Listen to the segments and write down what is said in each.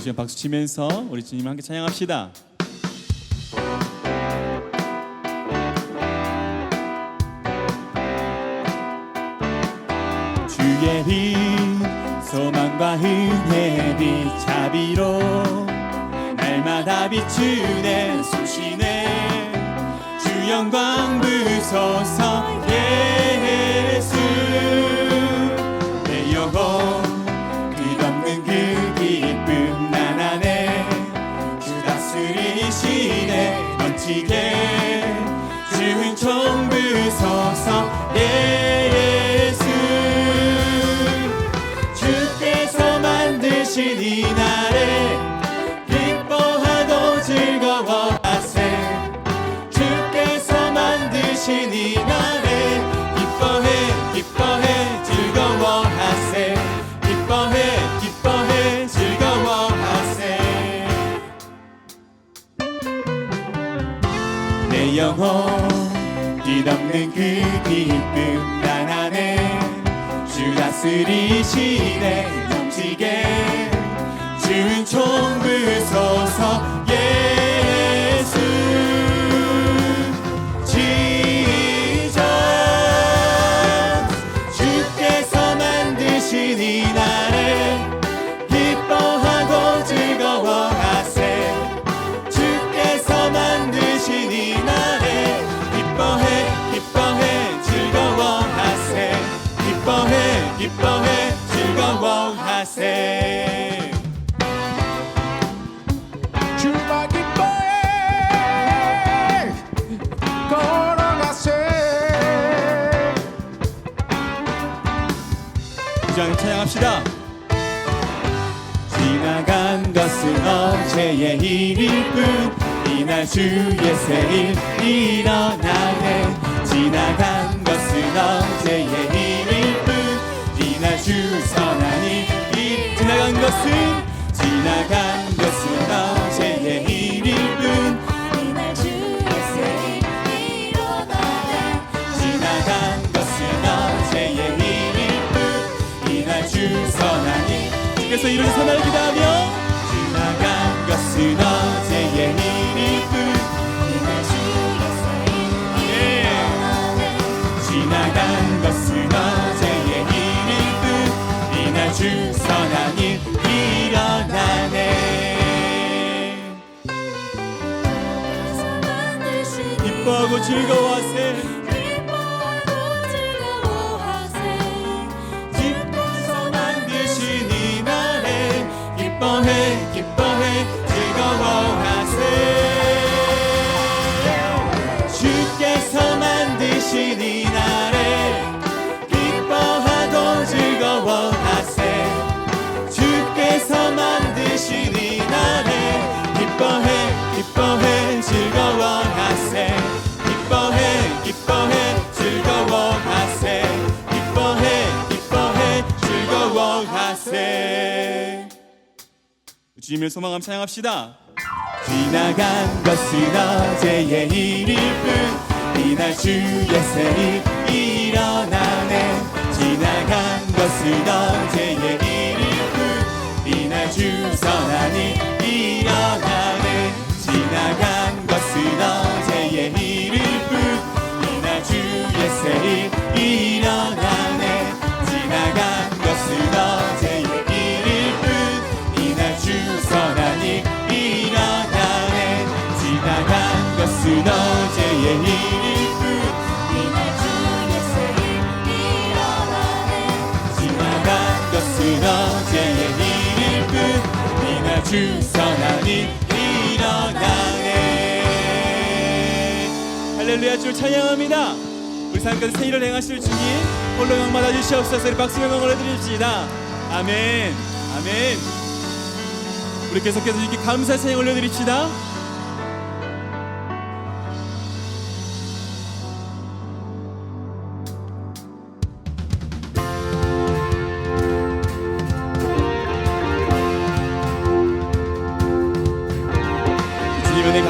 주님 박수 치면서 우리 주님 함께 찬양합시다. 주의 빛 소망과 은혜의 빛 자비로 날마다 비추네 쏘시네 주 영광 부소서 다스리시네 넘치게 주은 총부소서 주장 찬양합시다. 지나간 것은 어제의 일일 뿐 이날 주의 새일 일어나네. 지나간 것은 어제의 일일 뿐 이날 주 선하니 이 지나간 것은 지나간 것은 어 주께서 이루신 선을 기다하며 지나간 것은 어제의 일일 뿐 일어나네 지나간 것은 어제의 일일 뿐 이날 주 선하니 일어나네. 주께서 만드신 기뻐하고 즐거워하세 기 즐거워하세 주님을 소망함 찬양합시다. 지나간 것은 어제의 일일 뿐 이날 주의 새일 일어나네. 지나간 것은 어제의 일일 뿐 이날 주 선하니 일어나네. 지나간 것은 어제의 일일 뿐 이날 주의 새일 일어나네 주 선하니 일어나네. 할렐루야 주를 찬양합니다. 우리 삶까지 새 일을 행하실 주님 홀로 영받아 주시옵소서. 박수 영광 올려드립시다. 아멘. 아멘. 우리 계속해서 이렇게 감사 찬양 올려드립시다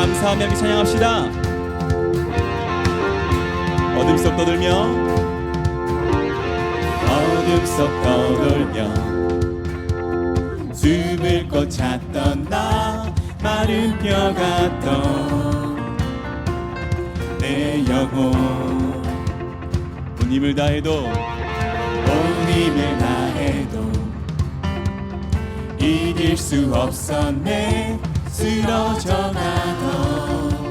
감사하며 함께 찬양합시다. 어둠 속 떠돌며 어둠 속 떠돌며 숨을 꽉 찼던 나 마른 뼈 같던 내 영혼. 온 힘을 다해도 온 힘을 다해도 이길 수 없었네 쓰러져 가던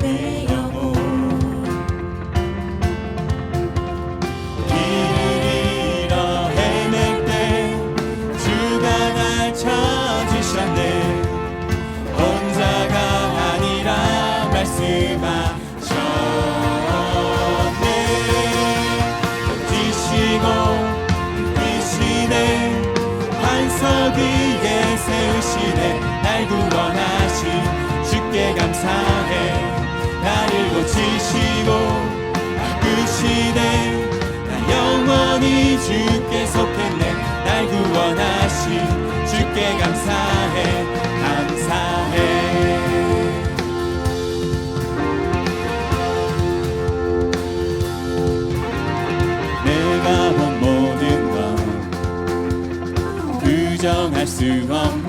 내 영혼 길을 잃어 헤맬 때 주가 날 찾으셨네 감사해 나를 고치시고 바꾸시네 나 영원히 주께 속했네. 날 구원하신 주께 감사해 감사해. 내가 본 모든 것 부정할 수 없네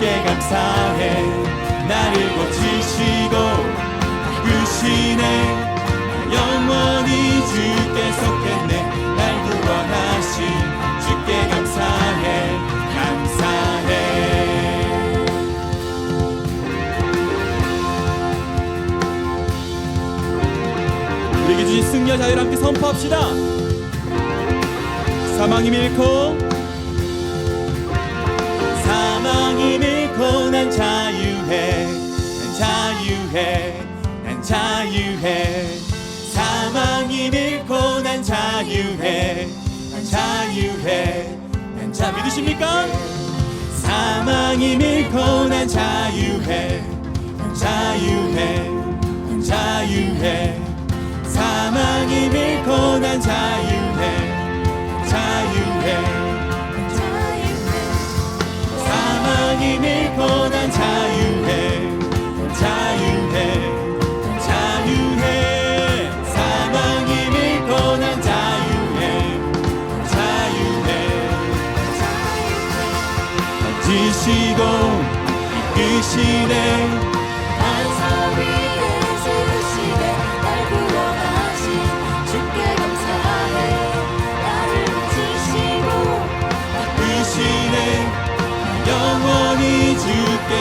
주께 감사해. 나를 고치시고 바꾸시네. 영원히 주께 속했네. 날 구원하신 주께 감사해. 감사해. 우리에게 주신 승리와 자유를 함께 선포합시다. 사망이 밀고 자유해. 사망이 밀고 난 자유해. 난 자유해. 난 자 믿으십니까? 사망이 밀고 난 자유해. 난 자유해. 난 자유해. 사망이 밀고 난 자유해 지시고 이끄시네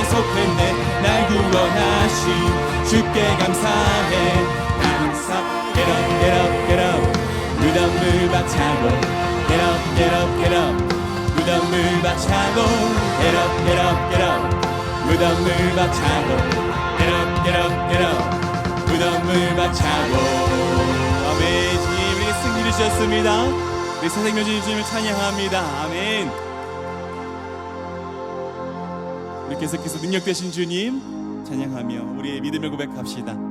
속했네. 날 구원하신 주께 감사해. 감사. Get up get up get up. 무덤을 박차고. Get up get up get up. 무덤을 박차고 무덤을 박차고 Get up get up get up 무덤을 박차고. 아멘. 주님 우리 승리를 주셨습니다. 우리 새생명 주님을 찬양합니다. 아멘. 우리 계속해서 능력 되신 주님 찬양하며 우리의 믿음을 고백합시다.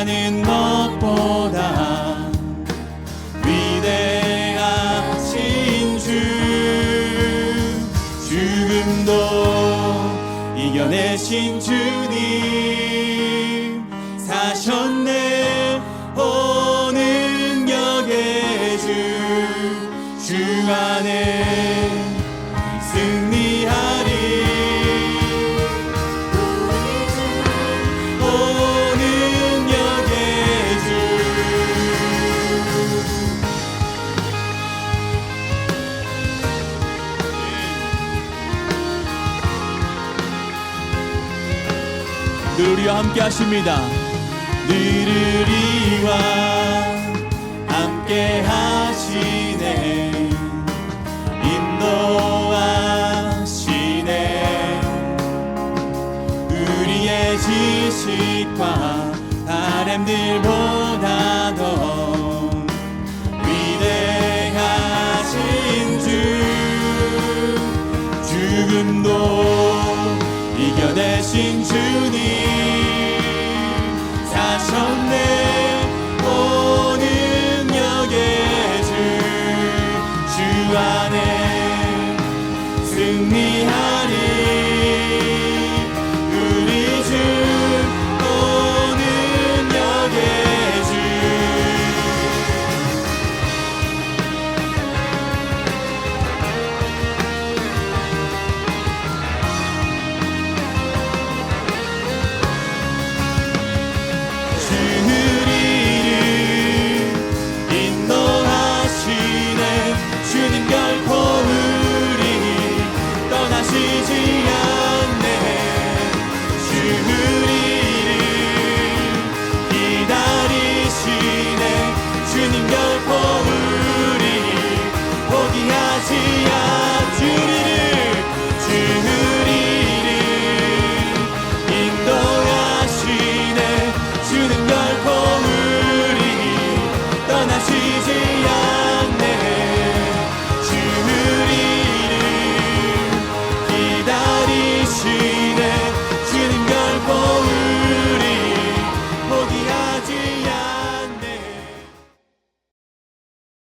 하는 것보다 늘 우리와 함께 하십니다. 늘 우리와 함께 하시네. 인도하시네. 우리의 지식과 바램들 보 honey.